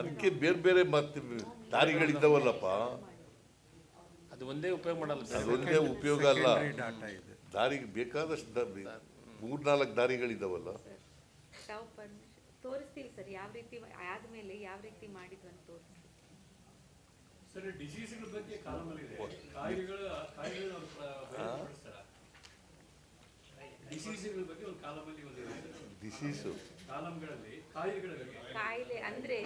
ಅದಕ್ಕೆ ಬೇರೆ ಬೇರೆ ಮತ್ತೆ ದಾರಿಗಳಿದ್ದಾವಲ್ಲಪ್ಪ. ಅದು ಒಂದೇ ಉಪಯೋಗ ಮಾಡಲ್ಲ ಸರ್. ಅದೊಂದೇ ಉಪಯೋಗ ಅಲ್ಲ. ಡಾಟಾ ಇದೆ. ದಾರಿಗೆ ಬೇಕಾದಷ್ಟು ದಾರಿ ಮೂರ್ನಾಲ್ಕು ದಾರಿಗಳಿದ್ದಾವಲ್ಲ. ತಾವು ತೋರಿಸ್ತೀವಿ ಸರ್ ಯಾವ ರೀತಿ ಆದ್ಮೇಲೆ ಯಾವ ರೀತಿ ಮಾಡಿದ್ವಿ ಅಂತ ತೋರಿಸ್ತೀವಿ ಸರ್ ಡಿಸೀಸ್ಗಳ ಬಗ್ಗೆ ಕಾಲಮಲ್ಲಿ ಇದೆ. ಕಾಯಿಲೆಗಳು ಕಾಯಿಲೆಗಳು ಅವ್ರು ಬಯಲುಪಡಿಸ್ತಾರ ಡಿಸೀಸ್ಗಳ ಬಗ್ಗೆ ಒಂದು ಕಾಲಮಲ್ಲಿ ಒಂದು ಡಿಸೀಸು ಕಾಲಂಗಳಲ್ಲಿ ಕಾಯಿಲೆಗಳ ಬಗ್ಗೆ ಕಾಯಿಲೆ ಅಂದ್ರೆ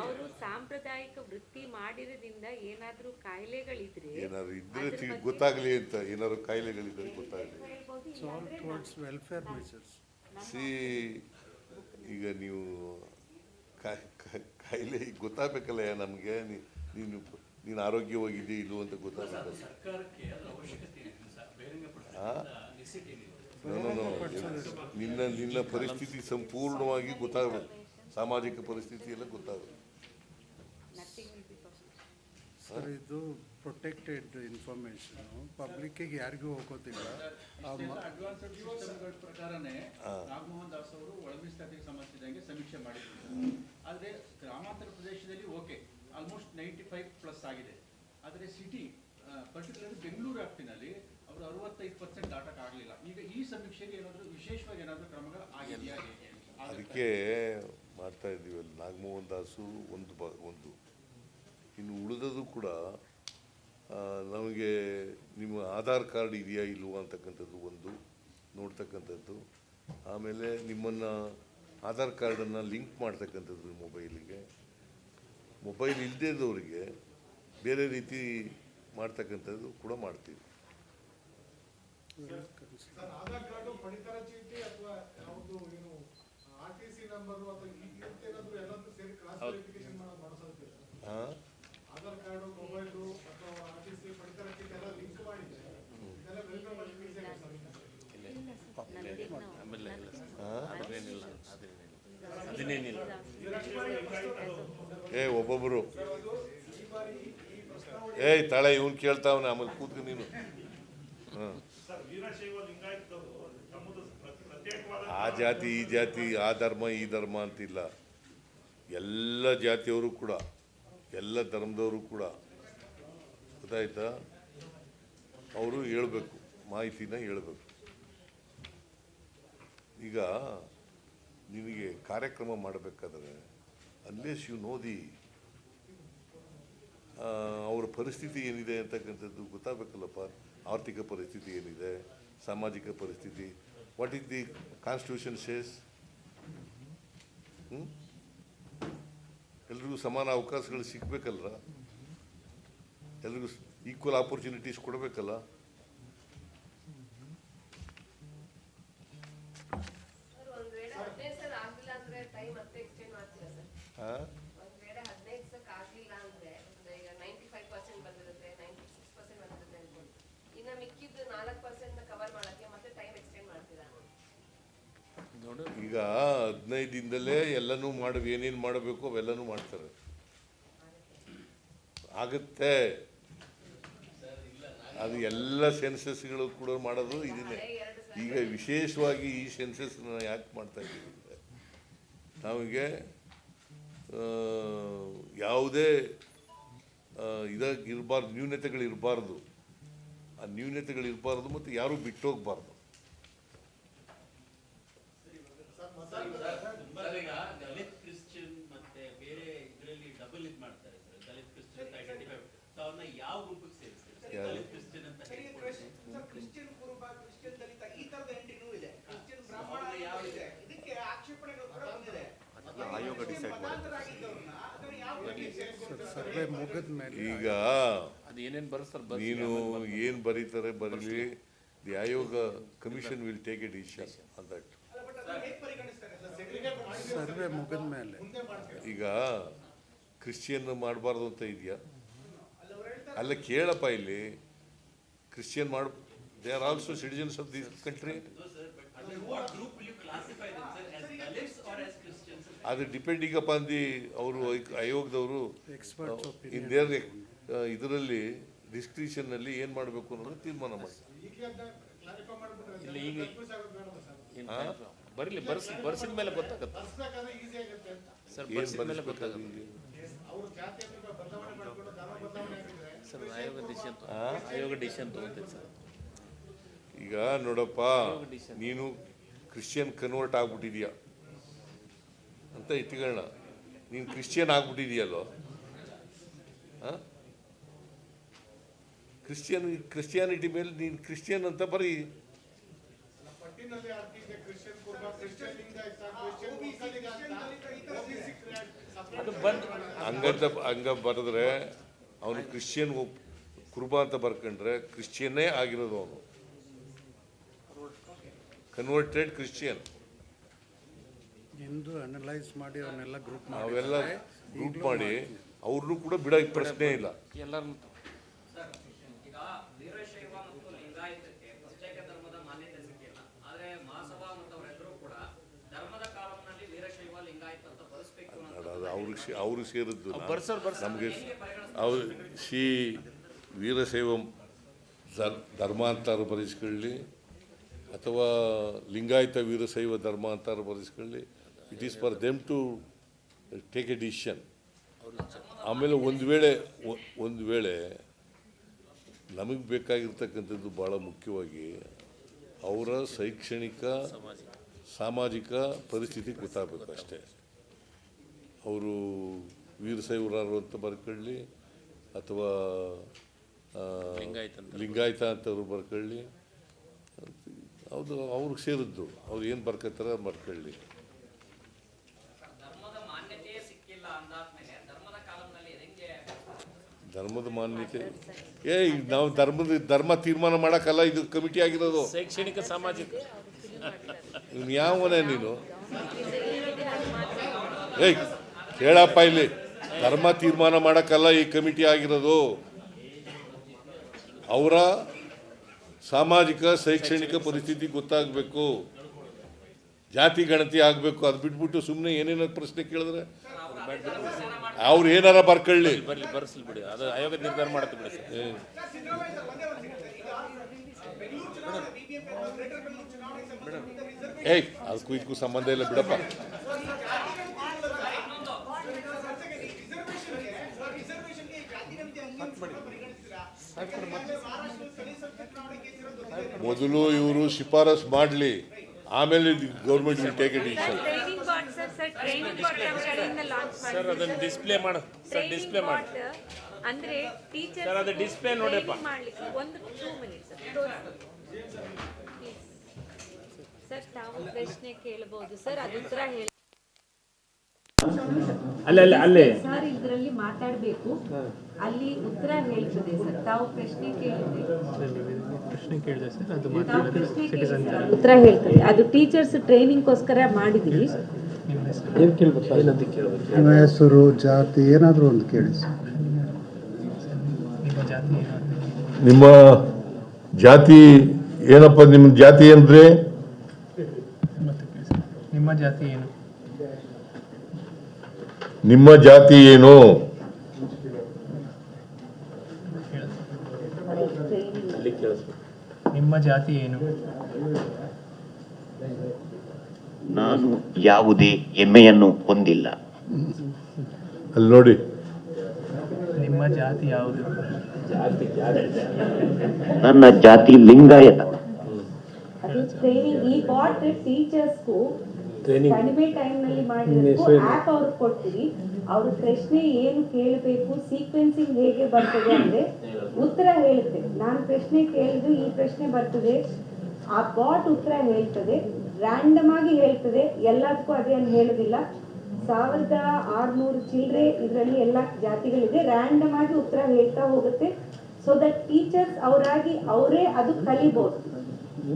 ಅವರು ಸಾಂಪ್ರದಾಯಿಕ ವೃತ್ತಿ ಮಾಡಿರೋದ್ರಿಂದ ಏನಾದ್ರೂ ಕಾಯಿಲೆಗಳಿದ್ರೆ ಏನಾದ್ರು ಇದ್ರೆ ಗೊತ್ತಾಗ್ಲಿ ಅಂತ ಏನಾದ್ರು ಕಾಯಿಲೆಗಳಿದ್ರೆ ಗೊತ್ತಾಗ್ಲಿ. ವೆಲ್ಫೇರ್ ಸಿ ಈಗ ನೀವು ಕಾಯ್- ಕಾಯ್- ಕಾಯಿಲೆ ಗೊತ್ತಾಗಬೇಕಲ್ಲ ನಮಗೆ? ನೀನು ನೀನು ಆರೋಗ್ಯವಾಗಿದೆಯಾ ಇಲ್ವೋ ಅಂತ ಗೊತ್ತಾಗಬೇಕಲ್ಲ. ನಿನ್ನ ನಿನ್ನ ಪರಿಸ್ಥಿತಿ ಸಂಪೂರ್ಣವಾಗಿ ಗೊತ್ತಾಗಬೇಕು. ಸಾಮಾಜಿಕ ಪರಿಸ್ಥಿತಿ ಎಲ್ಲ ಗೊತ್ತಾಗಬೇಕು. ಸರ್ ಇದು ಪ್ರೊಟೆಕ್ಟೆಡ್ ಇನ್ಫಾರ್ಮೇಶನ್ ಪಬ್ಲಿಕ್ಕಿಗೆ ಯಾರಿಗೂ ಹೋಗೋದಿಲ್ಲ. ಪ್ರಕಾರನೇ ನಾಗಮೋಹನ್ ದಾಸ್ ಅವರು ಒಳಮೀಸಲಾತಿಗೆ ಸಂಬಂಧಿಸಿದಂಗೆ ಸಮೀಕ್ಷೆ ಮಾಡಿದ್ರು. ಆದರೆ ಗ್ರಾಮಾಂತರ ಪ್ರದೇಶದಲ್ಲಿ okay almost ninety five plus ಆಗಿದೆ. ಆದರೆ ಸಿಟಿ ಪರ್ಟಿಕ್ಯುಲರ್ ಬೆಂಗಳೂರು ವ್ಯಾಪ್ತಿನಲ್ಲಿ ಅವರು ಅರವತ್ತೈದು ಪರ್ಸೆಂಟ್ ದಾಟಕ್ಕಾಗಲಿಲ್ಲ ಈಗ ಈ ಸಮೀಕ್ಷೆಗೆ ಏನಾದರೂ ವಿಶೇಷವಾಗಿ ಏನಾದರೂ ಕ್ರಮಗಳು ಆಗಿದೆಯಾ? ಅದಕ್ಕೆ ಮಾಡ್ತಾ ಇದ್ದೀವಿ ಅಲ್ಲಿ ನಾಗಮೋಹನ್ ದಾಸು ಒಂದು ಬ ಒಂದು. ಇನ್ನು ಉಳಿದದು ಕೂಡ ನಮಗೆ ನಿಮ್ಮ ಆಧಾರ್ ಕಾರ್ಡ್ ಇದೆಯಾ ಇಲ್ವಾ ಅಂತಕ್ಕಂಥದ್ದು ಒಂದು ನೋಡ್ತಕ್ಕಂಥದ್ದು. ಆಮೇಲೆ ನಿಮ್ಮನ್ನು ಆಧಾರ್ ಕಾರ್ಡನ್ನು ಲಿಂಕ್ ಮಾಡ್ತಕ್ಕಂಥದ್ದು ಮೊಬೈಲಿಗೆ. ಮೊಬೈಲ್ ಇಲ್ಲದೇ ಇದ್ದವರಿಗೆ ಬೇರೆ ರೀತಿ ಮಾಡ್ತಕ್ಕಂಥದ್ದು ಕೂಡ ಮಾಡ್ತೀವಿ. ಆಧಾರ್ ಚೀಟಿ ಏ ಒಬ್ಬೊಬ್ಬರು ಏಯ್ ತಾಳೆ ಇವನು ಕೇಳ್ತಾವನೆ ಆಮೇಲೆ ಕೂತ್ಕೊ ನೀನು ಹಾಂ ಸರ್ ವೀರಶೈವ ಲಿಂಗಾಯತದವರು ತಮ್ಮದು ಪ್ರ- ಪ್ರತ್ಯೇಕವಾದ ಆ ಜಾತಿ, ಈ ಜಾತಿ, ಆ ಧರ್ಮ, ಈ ಧರ್ಮ ಅಂತಿಲ್ಲ. ಎಲ್ಲ ಜಾತಿಯವರು ಕೂಡ, ಎಲ್ಲ ಧರ್ಮದವರು ಕೂಡ. ಗೊತ್ತಾಯ್ತಾ? ಅವರು ಹೇಳಬೇಕು, ಮಾಹಿತಿನ ಹೇಳಬೇಕು. ಈಗ ನಿಮಗೆ ಕಾರ್ಯಕ್ರಮ ಮಾಡಬೇಕಾದ್ರೆ ಅನ್ಲೇಸ್ ಯು ನೋದಿ ಅವರ ಪರಿಸ್ಥಿತಿ ಏನಿದೆ ಅಂತಕ್ಕಂಥದ್ದು ಗೊತ್ತಾಗಬೇಕಲ್ಲಪ್ಪ. ಆರ್ಥಿಕ ಪರಿಸ್ಥಿತಿ ಏನಿದೆ, ಸಾಮಾಜಿಕ ಪರಿಸ್ಥಿತಿ what did the Constitution says? ಎಲ್ರಿಗೂ ಸಮಾನ ಅವಕಾಶಗಳು ಸಿಗ್ಬೇಕಲ್ರ? ಎಲ್ರಿಗೂ ಈಕ್ವಲ್ ಆಪರ್ಚುನಿಟೀಸ್ ಕೊಡಬೇಕಲ್ಲ? ಸರ್ ಒಂದ್ ವೇಳೆ ಹದಿನೈದು ಸಲ ಆಗ್ಲಿಲ್ಲ ಅಂದ್ರೆ ಟೈಮ್ ಮತ್ತೆ ಎಕ್ಸ್ಟೆಂಡ್ ಮಾಡ್ತೀರಾ ಸರ್ ಹಾಂ ಒಂದ್ ವೇಳೆ ಹದಿನೈದು ಸಲ ಆಗ್ಲಿಲ್ಲ ಅಂದ್ರೆ ಅಂದ್ರೆ ಈಗ ನೈಂಟಿ ಫೈವ್ ಪರ್ಸೆಂಟ್ ಬಂದಿರುತ್ತೆ ನೈಂಟಿ ಸಿಕ್ಸ್ ಪರ್ಸೆಂಟ್ ಬಂದಿರುತ್ತೆ ಅನ್ಕೊಂಡು ಇನ್ನ ಮಿಕ್ಕಿದ್ದು ನಾಲ್ಕು ಪರ್ಸೆಂಟ್ ಕವರ್ ಮಾಡಕ್ಕೆ ಮತ್ತೆ ಟೈಮ್ ಎಕ್ಸ್ಟೆಂಡ್ ಮಾಡ್ತೀರಾ ನೋಡು. ಈಗ ಹದಿನೈದು ಎಲ್ಲನೂ ಮಾಡಿ, ಏನೇನು ಮಾಡಬೇಕು ಅವೆಲ್ಲನೂ ಮಾಡ್ತಾರೆ. ಆಗುತ್ತೆ. ಅದು ಎಲ್ಲ ಸೆನ್ಸಸ್ಗಳು ಕೂಡ ಮಾಡೋದು ಇದನ್ನೇ. ಈಗ ವಿಶೇಷವಾಗಿ ಈ ಸೆನ್ಸಸ್ನ ಯಾಕೆ ಮಾಡ್ತಾ ಇದ್ದೀವಿ ನಮಗೆ ಯಾವುದೇ ಇದಾಗಿರಬಾರ್ದು ನ್ಯೂನತೆಗಳಿರಬಾರ್ದು. ಆ ನ್ಯೂನತೆಗಳಿರಬಾರ್ದು ಮತ್ತು ಯಾರೂ ಬಿಟ್ಟೋಗ್ಬಾರ್ದು ಸರ್ ಈಗ ದಲಿತ್ ಕ್ರಿಶ್ಚಿಯನ್ ಮತ್ತೆ ಬೇರೆ ಇದರಲ್ಲಿ ಡಬಲ್ ಇದ್ ಮಾಡ್ತಾರೆ ಸರ್ ದಲಿತ್ ಕ್ರಿಶ್ಚಿಯನ್ ಅಂತ ಐಡೆಂಟಿಫೈ ಸೊ ಅವ್ರನ್ನ ಯಾವ ಗ್ರೂಪಿಗೆ ಸೇರಿಸ್ತಾರೆ ಸರ್ ಯಾರು? ದಲಿತ್ ಕ್ರಿಶ್ಚಿಯನ್ ಅಂತ ಹೇಳ್ಕೊಂಡು. ಕ್ರಿಶ್ಚಿಯನ್ ಕುರುಬ ಕ್ರಿಶ್ಚಿಯನ್ ದಲಿತ ಈ ತರದ ಎಂಟಿನೂ ಇದೆ ಕ್ರಿಶ್ಚಿಯನ್ ಬ್ರಾಹ್ಮಣ ಅವ್ರನ್ನ ಯಾವ ಇದೆ ಇದಕ್ಕೆ ಆಕ್ಷೇಪಣೆಗಳು ಕೂಡ ಬಂದಿದೆ ಆಯೋಗ decide ಮಾಡುತ್ತೆ. ಮತಾಂತರಾಗಿದ್ದವ್ರನ್ನ ಅದನ್ನ ಯಾವ ರೀತಿ ಸೇರಿಸ್ಕೊಳ್ತಾರೆ? ಸರ್ವೆ ಮುಗಿದ ಮೇಲೆ ಈಗ ನೀನು ಏನು ಬರೀತಾರೆ ಬರಲಿ ದಿ ಆಯೋಗ commission will take it decision on that. Survey ಮುಗಿದ ಮೇಲೆ. ಈಗ ಕ್ರಿಶ್ಚಿಯನ್ ಮಾಡಬಾರ್ದು ಅಂತ ಇದೆಯಾ? ಅಲ್ಲ ಕೇಳಪ್ಪ ಇಲ್ಲಿ. ಕ್ರಿಶ್ಚಿಯನ್ ಮಾಡ್ they are also citizens of this country ಅದು ಡಿಪೆಂಡಿಂಗ್ ಅಪಾನ್ ದಿ ಅವರು ಆಯೋಗದವರು. ಇನ್ ದೇರ್ ಇದರಲ್ಲಿ ಡಿಸ್ಕ್ರಿಷನ್ನಲ್ಲಿ ಏನು ಮಾಡಬೇಕು ಅನ್ನೋದು ತೀರ್ಮಾನ ಮಾಡಿ. ಈಗ- ಬರಲಿ ಬರ್ಸಿ ಬರ್ಸಿದ ಮೇಲೆ ಗೊತ್ತಾಗುತ್ತೆ. ಸರ್ ಬರ್ಸಿದ ಮೇಲೆ ಗೊತ್ತಾಗುತ್ತೆ. ಸರ್ ಆಯೋಗ ಡಿಸಿಷನ್ ಆಯೋಗ ಡಿಸಿಷನ್ ತೊಗೊತೈತೆ ಸರ್. ಈಗ ನೋಡಪ್ಪ ನೀನು ಕ್ರಿಶ್ಚಿಯನ್ ಕನ್ವರ್ಟ್ ಆಗ್ಬಿಟ್ಟಿದ್ಯಾ. ಅಂತ ಇಟ್ಕೊಳ್ಳೋಣ. ನೀನು ಕ್ರಿಶ್ಚಿಯನ್ ಆಗ್ಬಿಟ್ಟಿದೆಯಲ್ಲೋ? ಹಾಂ? ಕ್ರಿಶ್ಚಿಯನ್ ಕ್ರಿಶ್ಚಿಯಾನಿಟಿ ಮೇಲೆ ನೀನು ಕ್ರಿಶ್ಚಿಯನ್ ಅಂತ ಬರೀ. ಹಂಗಂತ ಹಂಗ ಬರೆದ್ರೆ ಅವನು ಕ್ರಿಶ್ಚಿಯನ್ ಕುರುಬ ಅಂತ ಬರ್ಕೊಂಡ್ರೆ ಕ್ರಿಶ್ಚಿಯನ್ನೇ ಆಗಿರೋದು ಅವನು. ಕನ್ವರ್ಟೆಡ್ ಕ್ರಿಶ್ಚಿಯನ್ ಎಂದು ಅನಲೈಸ್ ಮಾಡಿ ಅವನ್ನೆಲ್ಲ ಗ್ರೂಪ್ ಅವೆಲ್ಲ ಗ್ರೂಪ್ ಮಾಡಿ ಅವ್ರನ್ನೂ ಕೂಡ ಬಿಡ ಪ್ರಶ್ನೆ ಇಲ್ಲ. ಎಲ್ಲರನ್ನು ಸರ್ ಈಗ ವೀರಶೈವ ಮತ್ತು ಲಿಂಗಾಯತಕ್ಕೆ ಪ್ರತ್ಯೇಕ ಧರ್ಮದ ಮಾನ್ಯತೆ ಸಿಕ್ಕಿಲ್ಲ. ಆದ್ರೆ ಮಹಾಸಭಾ ಮತ್ತು ಕೂಡ ಧರ್ಮದ ಕಾಲಂನಲ್ಲಿ ವೀರಶೈವ ಲಿಂಗಾಯತ ಅಂತ ಬಳಸಬೇಕು ಅದು ಅದು ಅವ್ರಿಗೆ ಸೇ- ಅವ್ರಿಗೆ ಸೇರಿದ್ದು. ನಮಗೆ ಅವ್ರು ಶ್ರೀ ವೀರಶೈವ ಧರ್ಮಾಂತರ ಧರ್ಮ ಅಂತಾರು ಬರೆಸ್ಕೊಳ್ಳಿ ಅಥವಾ ಲಿಂಗಾಯತ ವೀರಶೈವ ಧರ್ಮ ಅಂತಾರು ಬರೆಸ್ಕೊಳ್ಳಿ. It is for them to take a decision ಆಮೇಲೆ ಒಂದು ವೇಳೆ ಒಂದು ವೇಳೆ ನಮಗೆ ಬೇಕಾಗಿರ್ತಕ್ಕಂಥದ್ದು ಭಾಳ ಮುಖ್ಯವಾಗಿ ಅವರ ಶೈಕ್ಷಣಿಕ, ಸಾಮಾಜಿಕ ಪರಿಸ್ಥಿತಿ ಗೊತ್ತಾಗಬೇಕು ಅಷ್ಟೇ. ಅವರು ವೀರಶೈವರಾರು ಅಂತ ಬರ್ಕೊಳ್ಳಿ, ಅಥವಾ ಲಿಂಗಾಯತ ಅಂತ. ಲಿಂಗಾಯತ ಅಂತವ್ರು ಬರ್ಕೊಳ್ಳಿ, ಅದು ಅವ್ರಿಗೆ ಸೇರಿದ್ದು. ಅವ್ರು ಏನು ಬರ್ಕೊತಾರೆ ಬರ್ಕೊಳ್ಳಿ ಧರ್ಮದ ಮಾನ್ಯತೆಯೇ ಸಿಕ್ಕಿಲ್ಲ ಅಂದಾದ್ಮೇಲೆ ಧರ್ಮದ ಕಾಲಂನಲ್ಲಿ ಹೆಂಗೆ ಧರ್ಮದ ಮಾನ್ಯತೆ. ಏ ಈಗ ನಾವು ಧರ್ಮದ ಧರ್ಮ ತೀರ್ಮಾನ ಮಾಡೋಕ್ಕಲ್ಲ ಇದು ಕಮಿಟಿ ಆಗಿರೋದು. ಶೈಕ್ಷಣಿಕ ಸಾಮಾಜಿಕ. ಇವ್ನು ಯಾವನೇ ನೀನು? ಏಯ್ ಕೇಳಪ್ಪ ಇಲ್ಲಿ. ಧರ್ಮ ತೀರ್ಮಾನ ಮಾಡೋಕ್ಕಲ್ಲ ಈ ಕಮಿಟಿ ಆಗಿರೋದು. ಅವರ ಸಾಮಾಜಿಕ ಶೈಕ್ಷಣಿಕ ಪರಿಸ್ಥಿತಿ ಗೊತ್ತಾಗಬೇಕು. ಜಾತಿ ಗಣತಿ ಆಗಬೇಕು. ಅದು ಬಿಟ್ಬಿಟ್ಟು ಸುಮ್ಮನೆ ಏನೇನೋ ಪ್ರಶ್ನೆ ಕೇಳಿದ್ರೆ ಅವ್ರು ಏನಾರ ಬರ್ಕೊಳ್ಳಿ. ಬರ್ಲಿ ಬರ್ಸಲಿ ಬಿಡಿ. ಅದು ಆಯೋಗ ನಿರ್ಧಾರ ಮಾಡುತ್ತೆ ಬಿಡಿ ಏಯ್ ಅದಕ್ಕೂ ಇದಕ್ಕೂ ಸಂಬಂಧ ಇಲ್ಲ ಬಿಡಪ್ಪ. ಮೊದಲು ಇವರು ಶಿಫಾರಸ್ ಮಾಡಲಿ. ಆಮೇಲೆ government will take a decision. Training but sir ಅದನ್ನ ಡಿಸ್ಪ್ಲೇ ಮಾಡು. ಸರ್ ಡಿಸ್ಪ್ಲೇ ಮಾಡಿ. ಅಂದ್ರೆ ಟೀಚರ್ ಸರ್, ಅದು ಡಿಸ್ಪ್ಲೇ ನೋಡಪ್ಪ. ಮಾಡ್ಲಿಕ್ಕೆ ಒಂದು ಟೂ ಮಿನಿಟ್ಸ್ ಸರ್ ತಾವು ಪ್ರಶ್ನೆ ಕೇಳಬಹುದು ಸರ್ ಅದು ಉತ್ತರ ಹೇಳಿ. ಅಲ್ಲೇ ಅಲ್ಲೇ ಅಲ್ಲೇ. ಸರ್ ಇದರಲ್ಲಿ ಮಾತಾಡಬೇಕು. ಅಲ್ಲಿ ಉತ್ತರ ಹೇಳ್ತದೆ ಸರ್ ತಾವು ಪ್ರಶ್ನೆ ಕೇಳಿದೆ ಸರ್ ಅದು ಉತ್ತರ ಹೇಳ್ತದೆ. ಅದು ಟೀಚರ್ಸ್ ಟ್ರೈನಿಂಗ್ ಗೋಸ್ಕರ ಮಾಡಿದ್ವಿ ಏನಂತ ಕೇಳಬೇಕು? ನಿಮ್ಮ ಹೆಸರು ಜಾತಿ ಏನಾದರೂ ಒಂದು ಕೇಳಿ ಸರ್. ನಿಮ್ಮ ಜಾತಿ ಏನು ನಿಮ್ಮ ಜಾತಿ ಏನಪ್ಪ ನಿಮ್ಮ ಜಾತಿ ಅಂದ್ರೆ. ನಿಮ್ಮ ಜಾತಿ ಏನು? ನಿಮ್ಮ ಜಾತಿ ಏನು? ನಿಮ್ಮ ಜಾತಿ ಏನು? ನಾನು ಯಾವುದೇ ಹೆಮ್ಮೆಯನ್ನು ಹೊಂದಿಲ್ಲ. ಅಲ್ಲಿ ನೋಡಿ. ನಿಮ್ಮ ಜಾತಿ ಯಾವುದು? ನನ್ನ ಜಾತಿ ಲಿಂಗಾಯತ. ಅದು ಟ್ರೈನಿಂಗ್ ಈ ಬಾಟ್ ಟೀಚರ್ಸ್ಗೂ Training. ಕಡಿಮೆ ಟೈಮ್ನಲ್ಲಿ ಮಾಡಿರೋದು ಆಪ್ ಅವ್ರಿಗೆ ಕೊಡ್ತೀವಿ ಅವ್ರ ಪ್ರಶ್ನೆ ಏನು ಕೇಳಬೇಕು ಸೀಕ್ವೆನ್ಸಿಂಗ್ ಹೇಗೆ ಬರ್ತದೆ ಅಂದ್ರೆ ಉತ್ತರ ಹೇಳುತ್ತೆ. ನಾನು ಪ್ರಶ್ನೆ ಕೇಳಿದ್ರು ಈ ಪ್ರಶ್ನೆ ಬರ್ತದೆ. ಆ ಬಾಟ್ ಉತ್ತರ ಹೇಳ್ತದೆ. ರ್ಯಾಂಡಮ್ ಆಗಿ ಹೇಳ್ತದೆ. ಎಲ್ಲದಕ್ಕೂ ಅದೇನು ಹೇಳೋದಿಲ್ಲ. ಸಾವಿರದ ಆರುನೂರು ಚಿಲ್ಲರೆ ಇದರಲ್ಲಿ ಎಲ್ಲ ಜಾತಿಗಳಿದೆ. ರ್ಯಾಂಡಮ್ ಆಗಿ ಉತ್ತರ ಹೇಳ್ತಾ ಹೋಗುತ್ತೆ. ಸೊ ದಟ್ ಟೀಚರ್ಸ್ ಅವರಾಗಿ ಅವರೇ ಅದು ಕಲಿಬೋದು.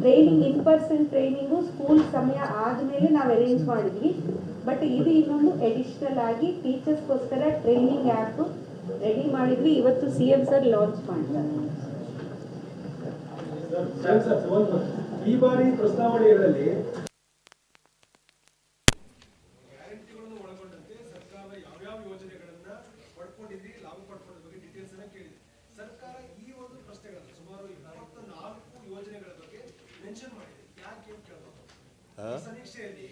Training in person training school ಸಮಯ ಆದಮೇಲೆ ನಾವು ಅರೇಂಜ್ ಮಾಡಿದ್ವಿ. ಬಟ್ ಇದು ಇನ್ನೊಂದು ಎಡಿಷನಲ್ ಆಗಿ ಟೀಚರ್ಸ್ಗೋಸ್ಕರ ಟ್ರೈನಿಂಗ್ ಆ್ಯಪ್ ರೆಡಿ ಮಾಡಿದ್ವಿ. ಇವತ್ತು ಸಿ ಎಂ ಸರ್ ಲಾಂಚ್ ಮಾಡ್ತಾರೆ. ಈ ಬಾರಿ ಪ್ರಸ್ತಾವನೆಗಳಲ್ಲಿ ಗ್ಯಾರಂಟಿಗಳನ್ನು ಒಳಗೊಂಡಂತೆ ಸರ್ಕಾರ ಯಾವ್ಯಾವ ಯೋಜನೆಗಳನ್ನ ಪಡ್ಕೊಂಡಿದ್ರಿ ಲಾಭ ಪಡ್ಕೊಂಡ ಬಗ್ಗೆ ಡೀಟೇಲ್ಸ್ ಅನ್ನ ಕೇಳಿದೆ. ಸರ್ಕಾರ ಈ ಒಂದು ಪ್ರಶ್ನೆಗಳನ್ನ ಸುಮಾರು ನಲವತ್ತ ನಾಲ್ಕು ಯೋಜನೆಗಳ ಬಗ್ಗೆ ಮೆನ್ಷನ್ ಮಾಡಿದೆ. ಯಾಕೆ ಅಂತ ಕೇಳಬಹುದು ಈ ಸಮೀಕ್ಷೆಯಲ್ಲಿ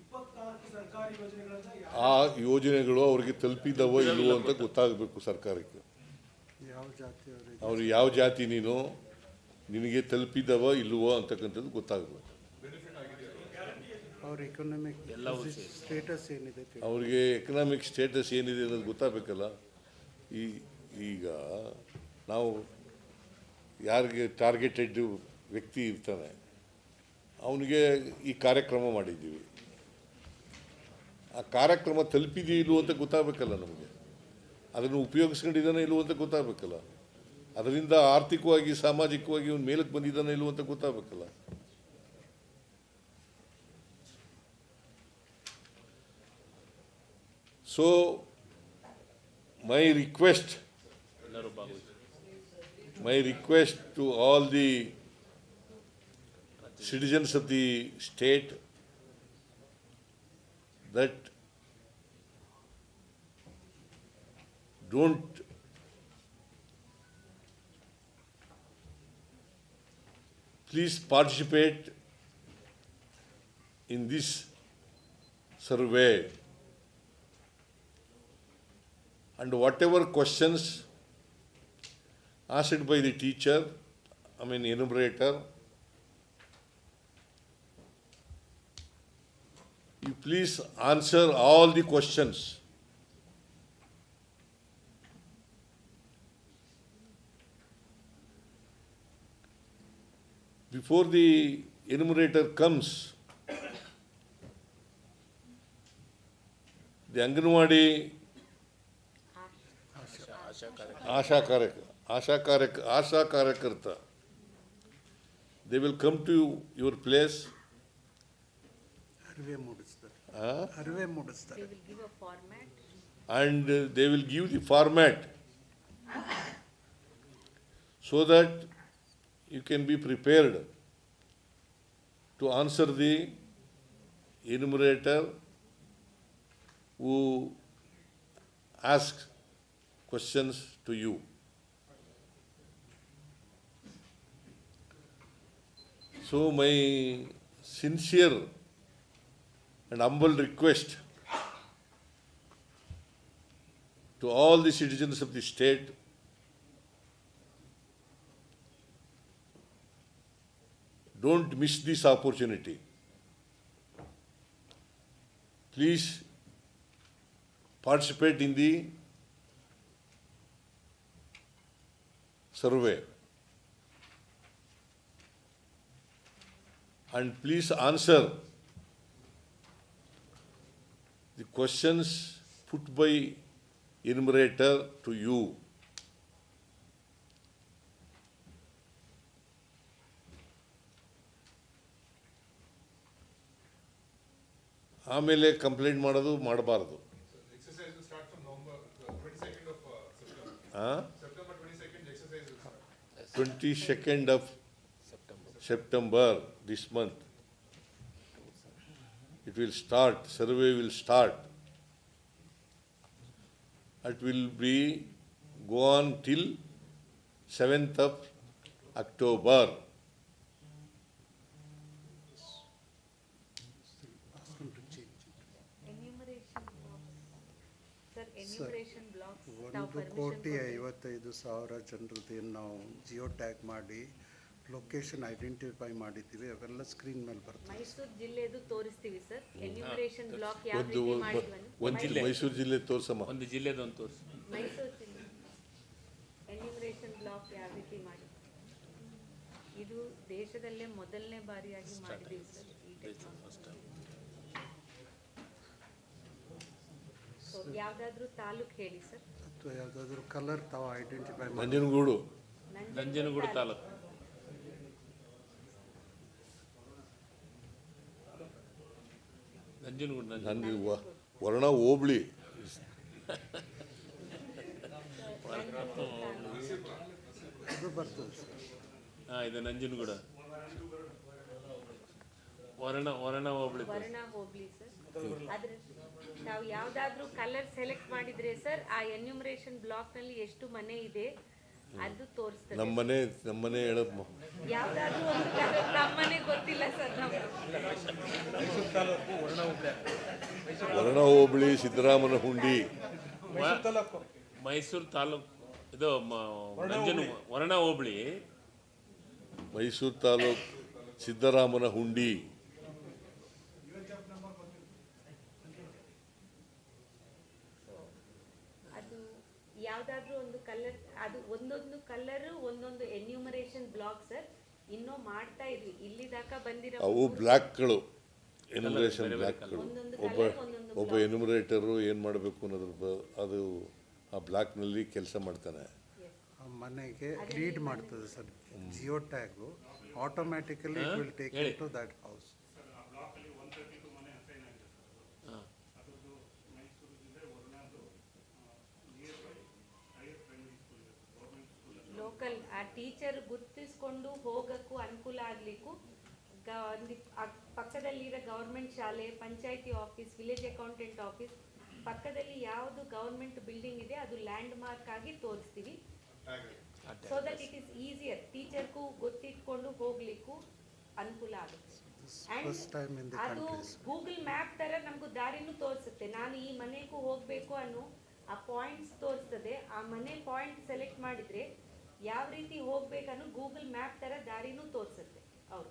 ಇಪ್ಪತ್ತಾರು ಸರ್ಕಾರಿ ಯೋಜನೆಗಳನ್ನ ಆ ಯೋಜನೆಗಳು ಅವರಿಗೆ ತಲುಪಿದವೋ ಇಲ್ವೋ ಅಂತ ಗೊತ್ತಾಗಬೇಕು ಸರ್ಕಾರಕ್ಕೆ. ಅವ್ರು ಯಾವ ಜಾತಿ ನೀನು? ನಿನಗೆ ತಲುಪಿದವ ಇಲ್ವೋ ಅಂತಕ್ಕಂಥದ್ದು ಗೊತ್ತಾಗಬೇಕು. ಅವ್ರ ಎಕನಾಮಿಕ್ ಸ್ಟೇಟಸ್ ಏನಿದೆ. ಅವ್ರಿಗೆ ಎಕನಾಮಿಕ್ ಸ್ಟೇಟಸ್ ಏನಿದೆ ಅನ್ನೋದು ಗೊತ್ತಾಗಬೇಕಲ್ಲ? ಈ ಈಗ ನಾವು ಯಾರಿಗೆ ಟಾರ್ಗೆಟೆಡ್ ವ್ಯಕ್ತಿ ಇರ್ತಾನೆ ಅವನಿಗೆ ಈ ಕಾರ್ಯಕ್ರಮ ಮಾಡಿದ್ದೀವಿ. ಆ ಕಾರ್ಯಕ್ರಮ ತಲುಪಿದೆಯೋ ಇಲ್ಲವೋ ಅಂತ ಗೊತ್ತಾಗಬೇಕಲ್ಲ ನಮಗೆ? ಅದನ್ನು ಉಪಯೋಗಿಸ್ಕೊಂಡಿದ್ದಾನೆ ಇಲ್ಲವೋ ಅಂತ ಗೊತ್ತಾಗಬೇಕಲ್ಲ? ಅದರಿಂದ ಆರ್ಥಿಕವಾಗಿ, ಸಾಮಾಜಿಕವಾಗಿ ಇವನು ಮೇಲಕ್ಕೆ ಬಂದಿದ್ದಾನೆ ಇಲ್ಲ ಅಂತ ಗೊತ್ತಾಗಬೇಕಲ್ಲ. So my request my request to all the citizens of the state that don't please participate in this survey and whatever questions asked by the teacher, I mean enumerator. You please answer all the questions. before the enumerator comes, the Anganwadi Asha Karyaka, Asha Karyaka, Asha Karyakarta, they will come to your place. Huh? They will give a format. And uh, they will give the format so that you can be prepared to answer the enumerator who asks questions to you. So my sincere and humble request to all the citizens of the state don't miss this opportunity. Please participate in the survey. And please answer the questions put by enumerator to you. ಆಮೇಲೆ complaint ಮಾಡೋದು ಮಾಡಬಾರ್ದು. Twenty second of September this month it will start survey will start at will be go on till seventh of October ಒಂದು ಕೋಟಿ ಐವತ್ತೈದು ಸಾವಿರ ಜನರದ್ದು ನಾವು geo tag ಮಾಡಿ ಲೊಕೇಶನ್ ಐಡೆಂಟಿಫೈ ಮಾಡಿದ್ದೀವಿ ಅವೆಲ್ಲ ಸ್ಕ್ರೀನ್ ಮೇಲೆ ಬರ್ತವೆ ಮೈಸೂರು ಜಿಲ್ಲೆದು ತೋರಿಸ್ತೀವಿ ಸರ್. ಎನ್ಯುಮರೇಷನ್ ಬ್ಲಾಕ್ ಯಾವ ಒಂದು ರೀತಿ ಒಂದು ಒಂದು ಜಿಲ್ಲೆ ಮೈಸೂರು ಜಿಲ್ಲೆ ತೋರ್ಸಮ್ಮ. ಒಂದು ಜಿಲ್ಲೆದೊಂದು ತೋರಿಸಿ. ಮೈಸೂರು ಜಿಲ್ಲೆ. ಎನ್ಯುಮರೇಷನ್ ಬ್ಲಾಕ್ ಯಾವ ರೀತಿ ಮಾಡಿ. ಇದು ದೇಶದಲ್ಲೇ ಮೊದಲನೇ ಬಾರಿಯಾಗಿ ಮಾಡಿದ್ದೀವಿ ಸರ್ ಈ ಟೆಕ್ನಾಲಜಿ ಸೊ ಯಾವ್ದಾದ್ರು ತಾಲೂಕ್ ಹೇಳಿ ಸರ್. ಅಥವಾ ಯಾವುದಾದ್ರೂ ಕಲರ್ ತಾವು ಐಡೆಂಟಿಫೈ ಮಾಡಿ ನಂಜನಗೂಡು. ನಂಜನಗೂಡು ತಾಲೂಕು. ನಂಜನಗೂಡು ನಂಜನ ನಂದು ವ- ವರ್ಣ ಹೋಬ್ಳಿ. ಅದು ಬರ್ತದೆ ಸರ್ ಹಾಂ ಇದು ನಂಜನಗೂಡು. ವರ್ಣ ವರ್ಣ ಹೋಬಳಿ ವರ್ಣ ಹೋಗ್ಲಿ ಸರ್ ಅದ್ರ ನಾವು ಯಾವ್ದಾದ್ರು ಕಲರ್ ಸೆಲೆಕ್ಟ್ ಮಾಡಿದ್ರೆ ಸರ್ ಆ ಎನ್ಯುಮರೇಷನ್ ಬ್ಲಾಕ್ನಲ್ಲಿ ಎಷ್ಟು ಮನೆ ಇದೆ ಅದು ತೋರಿಸ್ತದೆ. ನಮ್ಮನೆ ನಮ್ಮನೆ ಹೇಳಪ್ಪ ಯಾವ್ದಾದ್ರು ಒಂದು ಕಲರ್ ನಮ್ಮನೆ ಗೊತ್ತಿಲ್ಲ ಸರ್ ನಮ್ಗೆ ಮೈಸೂರು ವರ್ಣ ಹುಬ್ಳಿ ಸಿದ್ದರಾಮನ ಹುಂಡಿ. ಮೈಸೂರು ತಾಲೂಕು. ಇದು ಮ- ನಂಜನ ವರ್ಣ ಹೋಬಳಿ. ಮೈಸೂರು ತಾಲೂಕು ಸಿದ್ದರಾಮನ ಹುಂಡಿ ಅದು ಯಾವ್ದಾದ್ರು ಒಂದು ಕಲರ್ ಅದು ಒಂದೊಂದು ಕಲರ್ ಒಂದೊಂದು ಬ್ಲಾಕ್ ಸರ್ ಇನ್ನೂ ಮಾಡ್ತಾ ಇಲ್ಲಿ ತನಕ ಬಂದಿರೋ ಅವು ಬ್ಲ್ಯಾಕ್ಗಳು ಎನ್ಯುಮರೇಷನ್ ಬ್ಲ್ಯಾಕ್ಗಳು ಒಬ್ಬ ಒಬ್ಬ ಎನ್ಯುಮರೇಟರು ಏನು ಮಾಡಬೇಕು ಅನ್ನೋದ್ರ ಬ- ಅದು ಆ ಬ್ಲ್ಯಾಕ್ನಲ್ಲಿ ಕೆಲಸ ಮಾಡ್ತಾನೆ. ಆ ಮನೆಗೆ ಲೀಡ್ ಮಾಡ್ತದೆ sir geo tag automatically it will take. To that house ಬ್ಲಾಕಲ್ಲಿ one thirty two ಮನೆ ಅಸೈನ್ ಆಗಿದೆ ಸರ್ ಅದರದ್ದು ಮೈಸೂರಿನಿಂದ ವರ್ಣದ್ದು near by higher primary school ಇದೆ ಗೌರ್ಮೆಂಟ್ ಸ್ಕೂಲ್ ಲೋಕಲ್ ಆ ಟೀಚರ್ ಗುರ್ತಿಸ್ಕೊಂಡು ಹೋಗಕ್ಕೂ ಅನುಕೂಲ ಆಗ್ಲಿಕ್ಕೂ ಪಕ್ಕದಲ್ಲಿರೋ ಗೌರ್ಮೆಂಟ್ ಶಾಲೆ panchayat office village accountant office ಪಕ್ಕದಲ್ಲಿ ಯಾವುದು ಗೌರ್ಮೆಂಟ್ ಬಿಲ್ಡಿಂಗ್ ಇದೆ ಅದು ಲ್ಯಾಂಡ್ ಮಾರ್ಕ್ ಆಗಿ ತೋರಿಸ್ತೀವಿ. So that it is easier ಟೀಚರ್ಗೂ ಗೊತ್ತಿಟ್ಕೊಂಡು ಹೋಗ್ಲಿಕ್ಕೂ ಅನುಕೂಲ ಆಗುತ್ತೆ. ಅದು ಗೂಗಲ್ ಮ್ಯಾಪ್ ತರ ನಮಗೂ ದಾರಿನೂ ತೋರಿಸುತ್ತೆ. ನಾನು ಈ ಮನೆಗೂ ಹೋಗ್ಬೇಕು ಅನ್ನೋ ಆ ಪಾಯಿಂಟ್ಸ್ ತೋರಿಸ್ತದೆ. ಆ ಮನೆ ಪಾಯಿಂಟ್ ಸೆಲೆಕ್ಟ್ ಮಾಡಿದ್ರೆ ಯಾವ ರೀತಿ ಹೋಗ್ಬೇಕನ್ನೋ ಗೂಗಲ್ ಮ್ಯಾಪ್ ತರ ದಾರಿನೂ ತೋರಿಸುತ್ತೆ. ಅವರು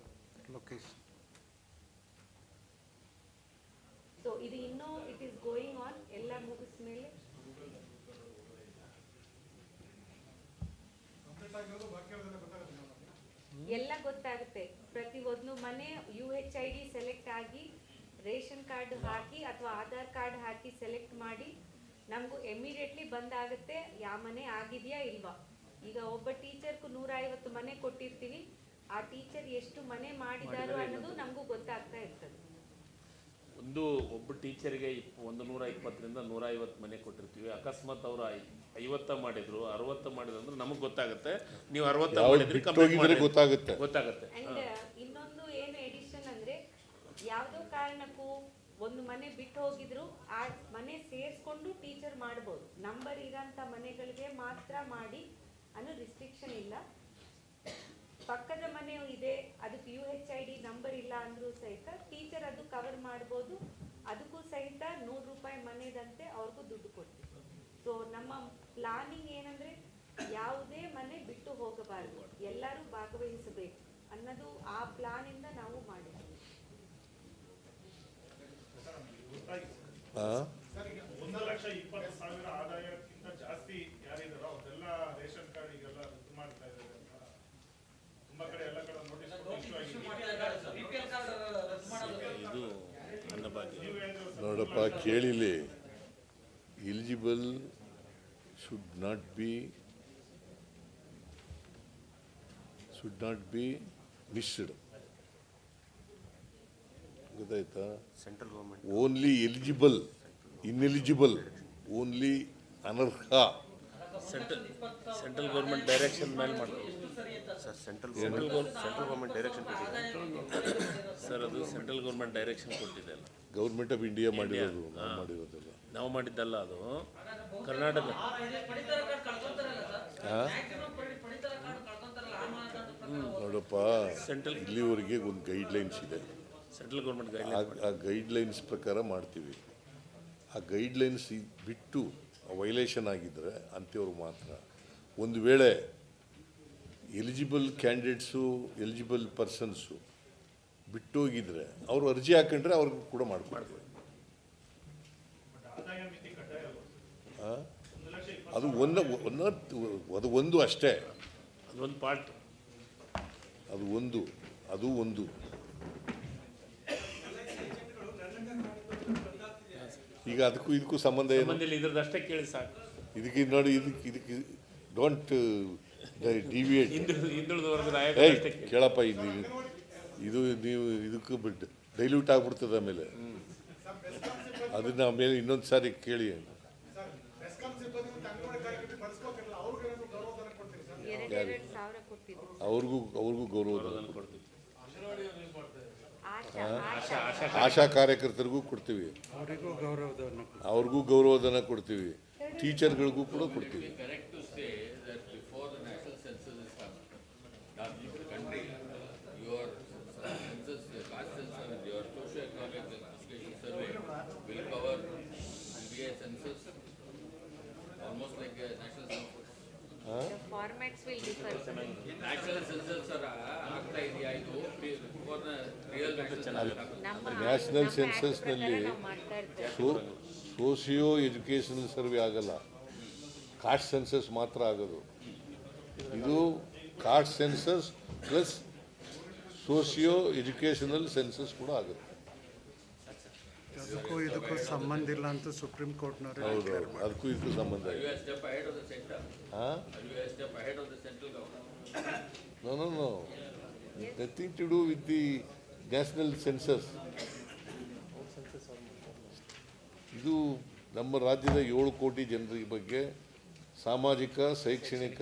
ಸೊ ಇದು ಇನ್ನೂ ಇಟ್ ಈಸ್ ಗೋಯಿಂಗ್ ಆನ್ ಎಲ್ಲ ಮುಗಿಸ್ ಮೇಲೆ. ಎಲ್ಲ ಗೊತ್ತಾಗುತ್ತೆ. ಪ್ರತಿ ಒಂದು ಮನೆ U H I D select ಆಗಿ ರೇಷನ್ ಕಾರ್ಡ್ ಹಾಕಿ ಅಥವಾ ಆಧಾರ್ ಕಾರ್ಡ್ ಹಾಕಿ ಸೆಲೆಕ್ಟ್ ಮಾಡಿ ನಮಗೂ ಎಮಿಡಿಯೇಟ್ಲಿ ಬಂದಾಗುತ್ತೆ ಯಾವ ಮನೆ ಆಗಿದೆಯಾ ಇಲ್ವಾ? ಈಗ ಒಬ್ಬ ಟೀಚರ್ಗೂ ನೂರ ಐವತ್ತು ಮನೆ ಕೊಟ್ಟಿರ್ತೀವಿ ಆ ಟೀಚರ್ ಎಷ್ಟು ಮನೆ ಮಾಡಿದಾರೋ ಅನ್ನೋದು ನಮಗೂ ಗೊತ್ತಾಗ್ತಾ ಇರ್ತದೆ. ಒಂದು ಒಬ್ಬ ಟೀಚರ್ಗೆ ಇಪ್- ಒಂದು ನೂರ ಇಪ್ಪತ್ತರಿಂದ ನೂರ ಐವತ್ತು ಮನೆ ಕೊಟ್ಟಿರ್ತೀವಿ. ಅಕಸ್ಮಾತ್ ಅವರು ಐವತ್ತ ಮಾಡಿದ್ರು ಅರವತ್ತ ಮಾಡಿದ್ರು ಅಂದ್ರೆ ನಮಗೆ ಗೊತ್ತಾಗುತ್ತೆ. ನೀವು ಅರವತ್ತ ಮಾಡಿದ್ರೆ. ಗೊತ್ತಾಗುತ್ತೆ. ಗೊತ್ತಾಗುತ್ತೆ. ಇನ್ನೊಂದು ಏನು ಎಡಿಷನ್ ಅಂದ್ರೆ ಯಾವುದೋ ಕಾರಣಕ್ಕೂ ಒಂದು ಮನೆ ಬಿಟ್ಟು ಹೋಗಿದ್ರು ಆ ಮನೆ ಸೇರಿಸ್ಕೊಂಡು ಟೀಚರ್ ಮಾಡ್ಬೋದು. ನಂಬರ್ ಇರೋಂಥ ಮನೆಗಳಿಗೆ ಮಾತ್ರ ಮಾಡಿ ಅನ್ನೋ ರಿಸ್ಟ್ರಿಕ್ಷನ್ ಇಲ್ಲ. ಪಕ್ಕದ ಮನೆ ಇದೆ, ಅದಕ್ಕೆ U H I D number ಇಲ್ಲ ಅಂದ್ರೂ ಸಹಿತ ಟೀಚರ್ ಅದು ಕವರ್ ಮಾಡ್ಬೋದು, ಅದಕ್ಕೂ ಸಹಿತ ನೂರು ರೂಪಾಯಿ ಮನೆದಂತೆ ಅವ್ರಿಗೂ ದುಡ್ಡು ಕೊಡ್ತೀವಿ. ಸೊ ನಮ್ಮ ಪ್ಲಾನಿಂಗ್ ಏನಂದ್ರೆ ಯಾವುದೇ ಮನೆ ಬಿಟ್ಟು ಹೋಗಬಾರದು, ಎಲ್ಲರೂ ಭಾಗವಹಿಸಬೇಕು ಅನ್ನೋದು ಆ ಪ್ಲಾನ್ ಇಂದ ನಾವು ಮಾಡಿದ್ದೀವಿ ಆ? ಒಂದು ಲಕ್ಷ ಇಪ್ಪತ್ತು ಸಾವಿರ ಆದಾಯಕ್ಕಿಂತ ಜಾಸ್ತಿ ಯಾರಿದಾರೋ ಅವ್ರೆಲ್ಲ ರೇಷನ್ ಕಾರ್ಡ್ ಈಗೆಲ್ಲ ಇದು ಮಾಡ್ತಾ ಇದ್ದಾರೆ ಅಂತ ತುಂಬಾ ಕಡೆ ಎಲ್ಲ ಕಡೆ ನೋಟಿಸ್ ಇದು ನನ್ನ ಭಾಗ್ಯ ನೋಡಪ್ಪ ಕೇಳಿಲಿ. Eligible should not be should not be missed ಗೊತ್ತಾಯ್ತಾ? Central government only eligible ineligible only ಅನರ್ಹ. ಸೆಂಟ್ರಲ್ ಸೆಂಟ್ರಲ್ ಗೌರ್ಮೆಂಟ್ ಡೈರೆಕ್ಷನ್ ಮೇಲೆ ಮಾಡ್ತೀವಿ sir central Central central government direction sir ಅದು ಸೆಂಟ್ರಲ್ ಗೌರ್ಮೆಂಟ್ ಡೈರೆಕ್ಷನ್ ಕೊಟ್ಟಿದೆ ಅಲ್ಲ. ಗೌರ್ಮೆಂಟ್ ಆಫ್ ಇಂಡಿಯಾ ಮಾಡಿರೋದು ನಾವು ಮಾಡಿರೋದಲ್ಲ. ನಾವು ಮಾಡಿದ್ದಲ್ಲ ಅದು. ಕರ್ನಾಟಕ? ನೋಡಪ್ಪ ಸೆಂಟ್ರಲ್ ಇಲ್ಲಿವರೆಗೆ ಒಂದು ಗೈಡ್ಲೈನ್ಸ್ ಇದೆ. ಸೆಂಟ್ರಲ್ ಗೌರ್ಮೆಂಟ್ ಆ ಗೈಡ್ಲೈನ್ ಆ ಗೈಡ್ಲೈನ್ಸ್ ಪ್ರಕಾರ ಮಾಡ್ತೀವಿ. ಆ ಗೈಡ್ಲೈನ್ಸ್ ಬಿಟ್ಟು ವೈಲೇಷನ್ ಆಗಿದ್ದರೆ ಅಂಥವ್ರು ಮಾತ್ರ. ಒಂದು ವೇಳೆ ಎಲಿಜಿಬಲ್ ಕ್ಯಾಂಡಿಡೇಟ್ಸು ಎಲಿಜಿಬಲ್ ಪರ್ಸನ್ಸು ಬಿಟ್ಟೋಗಿದ್ರೆ ಅವರು ಅರ್ಜಿ ಹಾಕೊಂಡ್ರೆ ಅವ್ರಿಗೂ ಕೂಡ? ಆ? ಅದು ಒಂದು ಒಂದು ಅದು ಒಂದು ಅಷ್ಟೇ. ಅದೊಂದು ಪಾರ್ಟ್. ಅದು ಒಂದು ಅದು ಒಂದು. ಈಗ ಅದಕ್ಕೂ ಇದಕ್ಕೂ ಸಂಬಂಧ ಅಷ್ಟೇ ಕೇಳಿ ಸಾಕು. ಇದಕ್ಕೆ ನೋಡಿ ಇದಕ್ಕೆ ಇದಕ್ಕೆ ಡೋಂಟ್ ಡಿವಿಯೇಟ್ ಅಷ್ಟೇ ಕೇಳಿ. ಕೇಳಪ್ಪ ಇದು. ಇದು ನೀವು ಇದಕ್ಕೂ ಬಿಟ್ಟು ಡೈಲ್ಯೂಟ್ ಆಗ್ಬಿಡ್ತದೆ ಆಮೇಲೆ. ಅದನ್ನ ಆಮೇಲೆ ಇನ್ನೊಂದು ಸಾರಿ ಕೇಳಿ ಅವ್ರಿಗೂ ಅವ್ರಿಗೂ ಗೌರವ ಕೊಡ್ತೀವಿ. ಆಶಾ ಕಾರ್ಯಕರ್ತರಿಗೂ ಕೊಡ್ತೀವಿ. ಅವರಿಗೂ ಗೌರವ ಅವ್ರಿಗೂ ಗೌರವಧನ ಕೊಡ್ತೀವಿ. ಟೀಚರ್ಗಳಿಗೂ ಕೂಡ ಕೊಡ್ತೀವಿ correct to say that before the formats will differ national census ಆಗ್ತಾ ಇದೆಯಾ ಇದು? ರಿಯಲ್ ನಮ್ಮ national ಸೆನ್ಸಸ್ನಲ್ಲಿ socio education so socio educational survey ಆಗಲ್ಲ. ಕಾಸ್ಟ್ ಸೆನ್ಸಸ್ ಮಾತ್ರ ಆಗೋದು. ಇದು caste census plus socio educational census ಕೂಡ ಆಗುತ್ತೆ. ಅದಕ್ಕೂ ಇದಕ್ಕೂ ಸಂಬಂಧ ಇಲ್ಲ ಅಂತ ಸುಪ್ರೀಂ ಕೋರ್ಟ್ನವರು ಹೌದು ಹೌದು. ಅದಕ್ಕೂ ಇದಕ್ಕೂ ಸಂಬಂಧ ಹಾಂ central government no no no nothing to do with the national census ಇದು ನಮ್ಮ ರಾಜ್ಯದ ಏಳು ಕೋಟಿ ಜನರಿಗೆ ಬಗ್ಗೆ ಸಾಮಾಜಿಕ ಶೈಕ್ಷಣಿಕ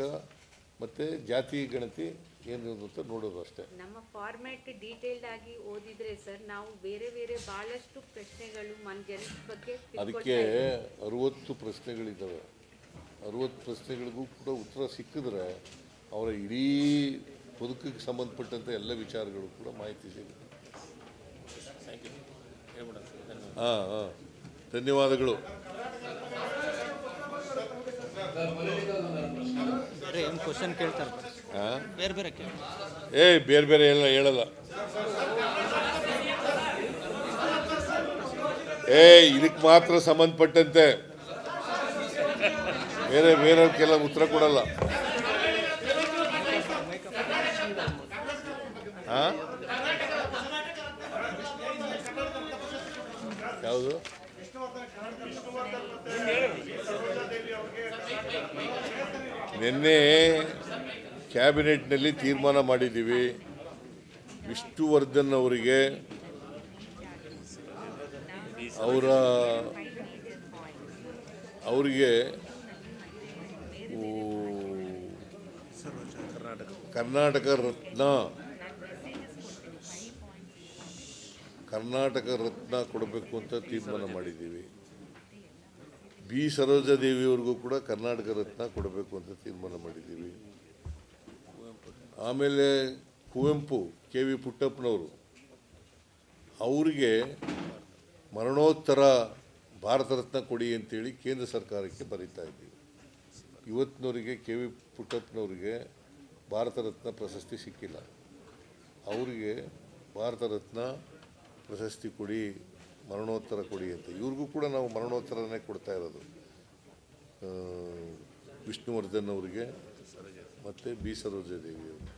ಮತ್ತು ಜಾತಿ ಗಣತಿ ಏನು ಅಂತ ನೋಡೋದು ಅಷ್ಟೇ. ನಮ್ಮ ಫಾರ್ಮ್ಯಾಟ್ ಡೀಟೇಲ್ಡ್ ಆಗಿ ಓದಿದ್ರೆ ಸರ್ ನಾವು ಬೇರೆ ಬೇರೆ ಬಹಳಷ್ಟು ಪ್ರಶ್ನೆಗಳು ಮನ್ ಜನರ ಬಗ್ಗೆ ಅದಕ್ಕೆ ಅರವತ್ತು ಪ್ರಶ್ನೆಗಳಿದ್ದಾವೆ. ಅರುವತ್ತು ಪ್ರಶ್ನೆಗಳಿಗೂ ಕೂಡ ಉತ್ತರ ಸಿಕ್ಕಿದ್ರೆ ಅವರ ಇಡೀ ಬದುಕಿಗೆ ಸಂಬಂಧಪಟ್ಟಂಥ ಎಲ್ಲ ವಿಚಾರಗಳು ಕೂಡ ಮಾಹಿತಿ ಸಿಗುತ್ತೆ. ಹಾಂ ಹಾಂ. ಧನ್ಯವಾದಗಳು. ಏನು ಕ್ವಶನ್ ಕೇಳ್ತಾರೆ ಬೇರೆ ಬೇರೆ ಏಯ್ ಬೇರೆ ಬೇರೆ ಎಲ್ಲ ಹೇಳಲ್ಲ. ಏಯ್ ಇದಕ್ಕೆ ಮಾತ್ರ ಸಂಬಂಧಪಟ್ಟಂತೆ. ಬೇರೆ ಬೇರೆಯವ್ರಿಗೆಲ್ಲ ಉತ್ತರ ಕೊಡಲ್ಲ. ಯಾವುದು? ನಿನ್ನೆ ಕ್ಯಾಬಿನೆಟ್ನಲ್ಲಿ ತೀರ್ಮಾನ ಮಾಡಿದ್ದೀವಿ. ವಿಷ್ಣುವರ್ಧನ್ ಅವರಿಗೆ ಅವರ ಅವರಿಗೆ ಕರ್ನಾಟಕ ರತ್ನ ಕರ್ನಾಟಕ ರತ್ನ ಕೊಡಬೇಕು ಅಂತ ತೀರ್ಮಾನ ಮಾಡಿದ್ದೀವಿ. ಬಿ. ಸರೋಜಾದೇವಿಯವ್ರಿಗೂ ಕೂಡ ಕರ್ನಾಟಕ ರತ್ನ ಕೊಡಬೇಕು ಅಂತ ತೀರ್ಮಾನ ಮಾಡಿದ್ದೀವಿ. ಆಮೇಲೆ ಕುವೆಂಪು, ಕೆ ವಿ ಪುಟ್ಟಪ್ಪನವರು, ಅವರಿಗೆ ಮರಣೋತ್ತರ ಭಾರತ ರತ್ನ ಕೊಡಿ ಅಂತೇಳಿ ಕೇಂದ್ರ ಸರ್ಕಾರಕ್ಕೆ ಬರೀತಾ ಇದ್ದೀವಿ. ಇವತ್ತಿನವರಿಗೆ ಕೆ ವಿ ಪುಟ್ಟಪ್ಪನವರಿಗೆ ಭಾರತ ರತ್ನ ಪ್ರಶಸ್ತಿ ಸಿಕ್ಕಿಲ್ಲ. ಅವರಿಗೆ ಭಾರತ ರತ್ನ ಪ್ರಶಸ್ತಿ ಕೊಡಿ, ಮರಣೋತ್ತರ ಕೊಡಿ ಅಂತ. ಇವ್ರಿಗೂ ಕೂಡ ನಾವು ಮರಣೋತ್ತರನೇ ಕೊಡ್ತಾ ಇರೋದು. ವಿಷ್ಣುವರ್ಧನ್ ಅವರಿಗೆ ಮತ್ತು ಬಿ ಸರೋಜಾದೇವಿ ಅವರು